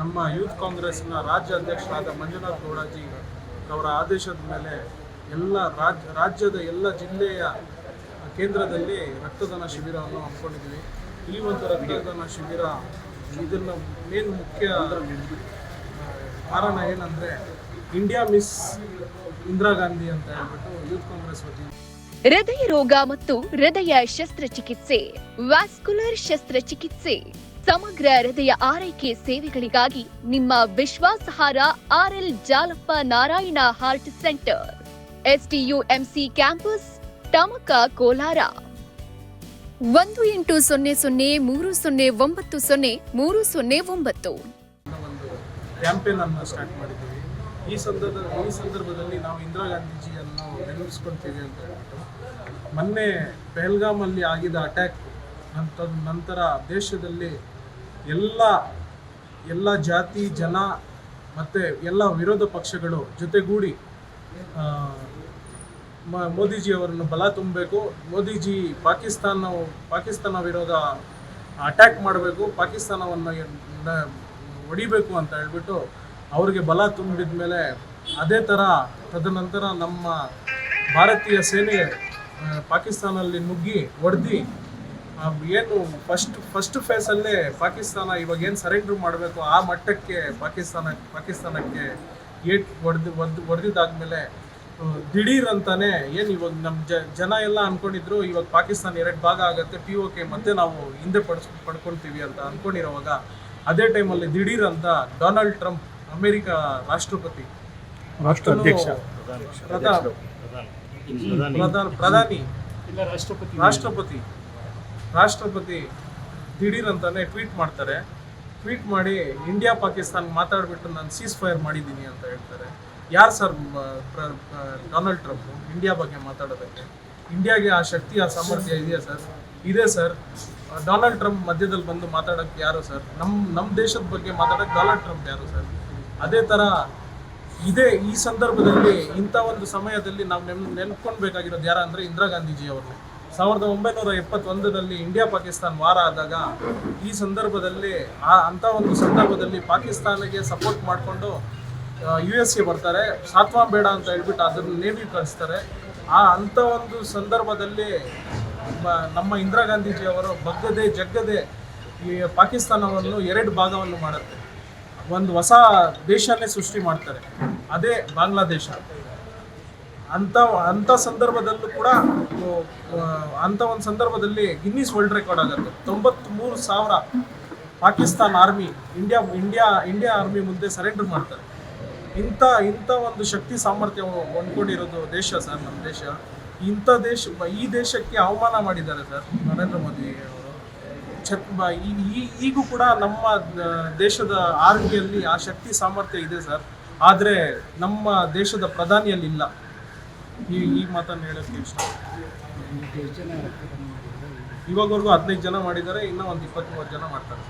ನಮ್ಮ ಯೂತ್ ಕಾಂಗ್ರೆಸ್ನ ರಾಜ್ಯ ಅಧ್ಯಕ್ಷರಾದ ಮಂಜುನಾಥ್ ಗೌಡಾಜಿ ಅವರ ಆದೇಶದ ಮೇಲೆ ಎಲ್ಲ ರಾಜ್ಯ ರಾಜ್ಯದ ಎಲ್ಲ ಜಿಲ್ಲೆಯ ಕೇಂದ್ರದಲ್ಲಿ ರಕ್ತದಾನ ಶಿಬಿರವನ್ನು ಹಮ್ಮಿಕೊಂಡಿದ್ವಿ ಈ ಒಂದು ರಕ್ತದಾನ ಶಿಬಿರ ಇದನ್ನು ಮೇನ್ ಮುಖ್ಯ ಕಾರಣ ಏನಂದರೆ ಇಂಡಿಯಾ ಮಿಸ್ ಇಂದಿರಾ ಗಾಂಧಿ ಅಂತ ಹೇಳ್ಬಿಟ್ಟು ಯೂತ್ ಕಾಂಗ್ರೆಸ್ ವತಿಯಿಂದ ಹೃದಯ ರೋಗ ಮತ್ತು ಹೃದಯ ಶಸ್ತ್ರಚಿಕಿತ್ಸೆ, ವ್ಯಾಸ್ಕುಲರ್ ಶಸ್ತ್ರಚಿಕಿತ್ಸೆ, ಸಮಗ್ರ ಹೃದಯ ಆರೈಕೆ ಸೇವೆಗಳಿಗಾಗಿ ನಿಮ್ಮ ವಿಶ್ವಾಸಹಾರ R L Jalappa Narayana heart centre SDUMC campus, Tamaka Kolar. ಒಂದು ಎಂಟು ಸೊನ್ನೆ ಸೊನ್ನೆ ಮೂರು ಸೊನ್ನೆ ಒಂಬತ್ತು ಸೊನ್ನೆ ಮೂರು ಸೊನ್ನೆ ಒಂಬತ್ತು. ಕ್ಯಾಂಪೇನ್ ಅನ್ನು ಸ್ಟಾರ್ಟ್ ಮಾಡಿದ್ದೀವಿ. ಈ ಸಂದರ್ಭ, ಈ ಸಂದರ್ಭದಲ್ಲಿ ನಾವು ಇಂದಿರಾ ಗಾಂಧೀಜಿಯನ್ನು ನೆನಪಿಸ್ಕೊಳ್ತೀವಿ ಅಂತ ಹೇಳ್ಬಿಟ್ಟು, ಮೊನ್ನೆ ಪೆಹಲ್ಗಾಮಲ್ಲಿ ಆಗಿದ ಅಟ್ಯಾಕ್ ನಂತರ ನಂತರ ದೇಶದಲ್ಲಿ ಎಲ್ಲ ಎಲ್ಲ ಜಾತಿ, ಜನ ಮತ್ತು ಎಲ್ಲ ವಿರೋಧ ಪಕ್ಷಗಳು ಜೊತೆಗೂಡಿ ಮ, ಮೋದಿಜಿ ಅವರನ್ನು ಬಲ ತುಂಬಬೇಕು, ಮೋದಿಜಿ ಪಾಕಿಸ್ತಾನ ಪಾಕಿಸ್ತಾನ ವಿರೋಧ ಅಟ್ಯಾಕ್ ಮಾಡಬೇಕು, ಪಾಕಿಸ್ತಾನವನ್ನು ಹೊಡಿಬೇಕು ಅಂತ ಹೇಳ್ಬಿಟ್ಟು ಅವ್ರಿಗೆ ಬಲ ತುಂಬಿದ ಮೇಲೆ ಅದೇ ಥರ ತದನಂತರ ನಮ್ಮ ಭಾರತೀಯ ಸೇನೆ ಪಾಕಿಸ್ತಾನಲ್ಲಿ ನುಗ್ಗಿ ಹೊಡೆದು ಏನು ಫಸ್ಟ್ ಫಸ್ಟ್ ಫೇಸಲ್ಲೇ ಪಾಕಿಸ್ತಾನ ಇವಾಗ ಏನು ಸರೆಂಡರ್ ಮಾಡಬೇಕು ಆ ಮಟ್ಟಕ್ಕೆ ಪಾಕಿಸ್ತಾನ, ಪಾಕಿಸ್ತಾನಕ್ಕೆ ಏಟ್ ಹೊಡೆದು ಒದ್ದು ಹೊಡೆದಿದ್ದಾದ್ಮೇಲೆ ದಿಢೀರ್ ಅಂತಾನೆ ಏನು ಇವಾಗ ನಮ್ಮ ಜ, ಜನ ಎಲ್ಲ ಅನ್ಕೊಂಡಿದ್ರು, ಇವಾಗ ಪಾಕಿಸ್ತಾನ ಎರಡು ಭಾಗ ಆಗುತ್ತೆ ಪಿ ಒ ಕೆ ಮತ್ತೆ ನಾವು ಹಿಂದೆ ಪಡ್ಸ್ ಪಡ್ಕೊಳ್ತೀವಿ ಅಂತ ಅನ್ಕೊಂಡಿರೋವಾಗ, ಅದೇ ಟೈಮಲ್ಲಿ ದಿಢೀರ್ ಅಂತ ಡೊನಾಲ್ಡ್ ಟ್ರಂಪ್ ಅಮೆರಿಕ ರಾಷ್ಟ್ರಪತಿ. ರಾಷ್ಟ್ರಾಧ್ಯಕ್ಷ ಪ್ರಧಾನ ಪ್ರಧಾನ ಪ್ರಧಾನಿ. ರಾಷ್ಟ್ರಪತಿ. ರಾಷ್ಟ್ರಪತಿ. ದಿಢೀರ್ ಅಂತಾನೆ ಟ್ವೀಟ್ ಮಾಡ್ತಾರೆ. ಟ್ವೀಟ್ ಮಾಡಿ ಇಂಡಿಯಾ ಪಾಕಿಸ್ತಾನ ಮಾತಾಡ್ಬಿಟ್ಟು ನಾನು ಸೀಸ್ ಫೈರ್ ಮಾಡಿದ್ದೀನಿ ಅಂತ ಹೇಳ್ತಾರೆ. ಯಾರು ಸರ್ ಡೊನಾಲ್ಡ್ ಟ್ರಂಪ್? ಇಂಡಿಯಾ ಬಗ್ಗೆ ಮಾತಾಡೋದಕ್ಕೆ. ಇಂಡಿಯಾಗೆ ಆ ಶಕ್ತಿ ಆ ಸಾಮರ್ಥ್ಯ ಇದೆಯಾ ಸರ್? ಇದೆ ಸರ್. ಡೊನಾಲ್ಡ್ ಟ್ರಂಪ್ ಮಧ್ಯದಲ್ಲಿ ಬಂದು ಮಾತಾಡೋಕ್ಕೆ ಯಾರು ಸರ್? ನಮ್ಮ ನಮ್ಮ ದೇಶದ ಬಗ್ಗೆ ಮಾತಾಡೋಕ್ಕೆ ಡೊನಾಲ್ಡ್ ಟ್ರಂಪ್ ಯಾರು ಸರ್? ಅದೇ ಥರ ಇದೇ ಈ ಸಂದರ್ಭದಲ್ಲಿ ಇಂಥ ಒಂದು ಸಮಯದಲ್ಲಿ ನಾವು ನೆನ್ ನೆನ್ಕೊಳ್ಬೇಕಾಗಿರೋದು ಯಾರ ಅಂದರೆ ಇಂದಿರಾ ಅವರು ಸಾವಿರದ ಒಂಬೈನೂರ ಎಪ್ಪತ್ತೊಂದರಲ್ಲಿ ಇಂಡಿಯಾ ಪಾಕಿಸ್ತಾನ ವಾರ ಆದಾಗ ಈ ಸಂದರ್ಭದಲ್ಲಿ ಆ ಅಂಥ ಒಂದು ಸಂದರ್ಭದಲ್ಲಿ ಪಾಕಿಸ್ತಾನಿಗೆ ಸಪೋರ್ಟ್ ಮಾಡಿಕೊಂಡು ಯು ಎಸ್ಗೆ ಬರ್ತಾರೆ. ಸಾತ್ವಾ ಬೇಡ ಅಂತ ಹೇಳ್ಬಿಟ್ಟು ಅದನ್ನು ನೇವಿ ಕಳಿಸ್ತಾರೆ. ಆ ಅಂಥ ಒಂದು ಸಂದರ್ಭದಲ್ಲಿ ನಮ್ಮ ಇಂದಿರಾ ಗಾಂಧೀಜಿ ಅವರು ಬಗ್ಗದೆ ಜಗ್ಗದೆ ಈ ಪಾಕಿಸ್ತಾನವನ್ನು ಎರಡು ಭಾಗವನ್ನು ಮಾಡುತ್ತೆ. ಒಂದು ಹೊಸ ದೇಶನೇ ಸೃಷ್ಟಿ ಮಾಡ್ತಾರೆ. ಅದೇ ಬಾಂಗ್ಲಾದೇಶ. ಅಂಥ ಅಂಥ ಸಂದರ್ಭದಲ್ಲೂ ಕೂಡ ಅಂಥ ಒಂದು ಸಂದರ್ಭದಲ್ಲಿ ಗಿನ್ನಿಸ್ ವರ್ಲ್ಡ್ ರೆಕಾರ್ಡ್ ಆಗುತ್ತೆ. ತೊಂಬತ್ತ್ಮೂರು ಸಾವಿರ Pakistan army, India India India army ಮುಂದೆ ಸರೆಂಡರ್ ಮಾಡ್ತಾರೆ. ಇಂಥ ಇಂಥ ಒಂದು ಶಕ್ತಿ ಸಾಮರ್ಥ್ಯ ಹೊಂದ್ಕೊಂಡಿರೋದು ದೇಶ ಸರ್, ನಮ್ಮ ದೇಶ. ಇಂಥ ದೇಶ, ಈ ದೇಶಕ್ಕೆ ಅವಮಾನ ಮಾಡಿದ್ದಾರೆ ಸರ್, ನರೇಂದ್ರ ಮೋದಿ ಈಗೂ ಕೂಡ ನಮ್ಮ ದೇಶದ ಆರೋಗ್ಯದಲ್ಲಿ ಆ ಶಕ್ತಿ ಸಾಮರ್ಥ್ಯ ಇದೆ ಸರ್. ಆದರೆ ನಮ್ಮ ದೇಶದ ಪ್ರಧಾನಿಯಲ್ಲಿ ಇಲ್ಲ. ಈ ಈ ಮಾತನ್ನು ಹೇಳೋಕ್ಕೆ ಇಷ್ಟ ಇವಾಗವರೆಗೂ ಹದಿನೈದು ಜನ ಮಾಡಿದ್ದಾರೆ ಇನ್ನೂ ಒಂದು ಇಪ್ಪತ್ತ್ಮೂರು ಜನ ಮಾಡ್ತಾರೆ.